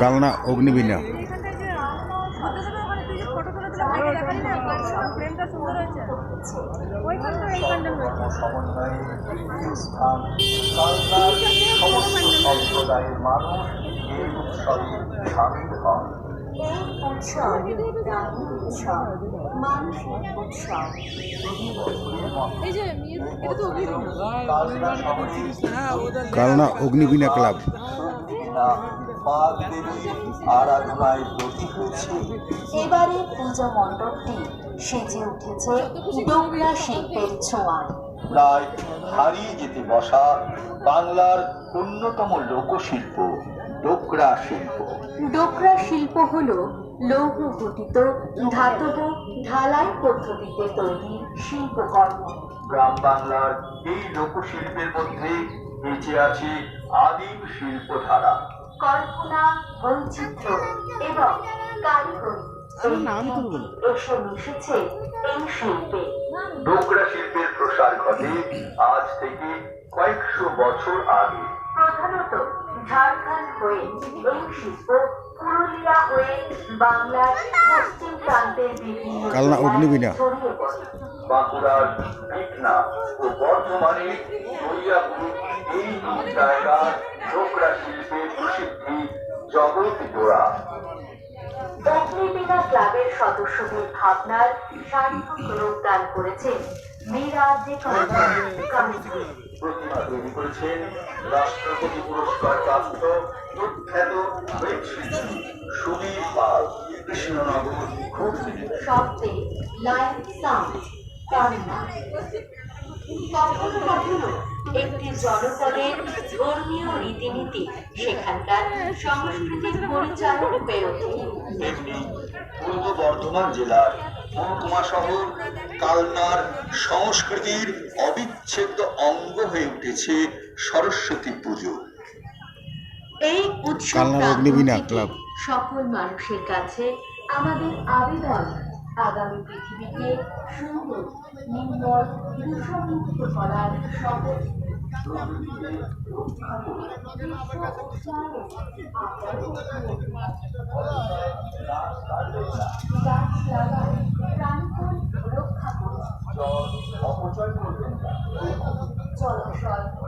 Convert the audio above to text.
কালনা অগ্নিবীণা। সম্প্রদায়ের মানুষ উৎসবে উৎসব মানুষের উৎসব কালনা শহরে কালনা অগ্নিবীণা ক্লাব। না দেবীর আরাধনায় ব্রতী হয়েছে এবারে পুজো মণ্ডপটি সেজে উঠেছে ডোকরা শিল্পের ছোঁয়ায় প্রায় হারিয়ে যেতে বসা বাংলার অন্যতম লোকশিল্প ডোকরা শিল্প। ডোকরা শিল্প হল লৌহ ঘটিত ধাতব ঢালাই পদ্ধতিতে তৈরি শিল্পকর্ম। গ্রাম বাংলার এই লোকশিল্পের মধ্যে বেঁচে আছে আদিম শিল্পধারা। কল্পনা বৈচিত্র্য এবং কারিগরি। এসে মিশেছে এই শিল্পে। ডোকরা শিল্পের প্রসার ঘটে আজ থেকে কয়েকশো বছর আগে। প্রধানত ঝাড়খণ্ড হয়ে এই শিল্প পুরুলিয়া হয়ে বাংলার পশ্চিম প্রান্তের বিভিন্ন বাঁকুড়ার মেঘনা ও বর্ধমানে এই দুই অগ্নিবীণা ক্লাবের সদস্যদের ভাবনার সার্থক রূপদান করেছেন ডেকারেটর কমিটি প্রতিমা তৈরি করেছেন রাষ্ট্রপতি পুরস্কার প্রাপ্ত প্রখ্যাত সুবীর পাল কৃষ্ণনগর। শব্দে লাইভ সাউন্ড কান্না। কখনো কখনো একটি জনপদের ধর্মীয় রীতিনীতি সেখানকার সাংস্কৃতিক পরিচালক হয়ে ওঠে। পূর্ব বর্ধমান জেলার মহকুমা শহর কালনার সংস্কৃতির অবিচ্ছেদ্য অঙ্গ হয়ে উঠেছে সরস্বতী পুজো। এই উৎসব। সকল মানুষের কাছে আমাদের আবেদন। আগামী পৃথিবীকে সুন্দর নির্মল দূষণমুক্ত করার শপথ না জলাশয়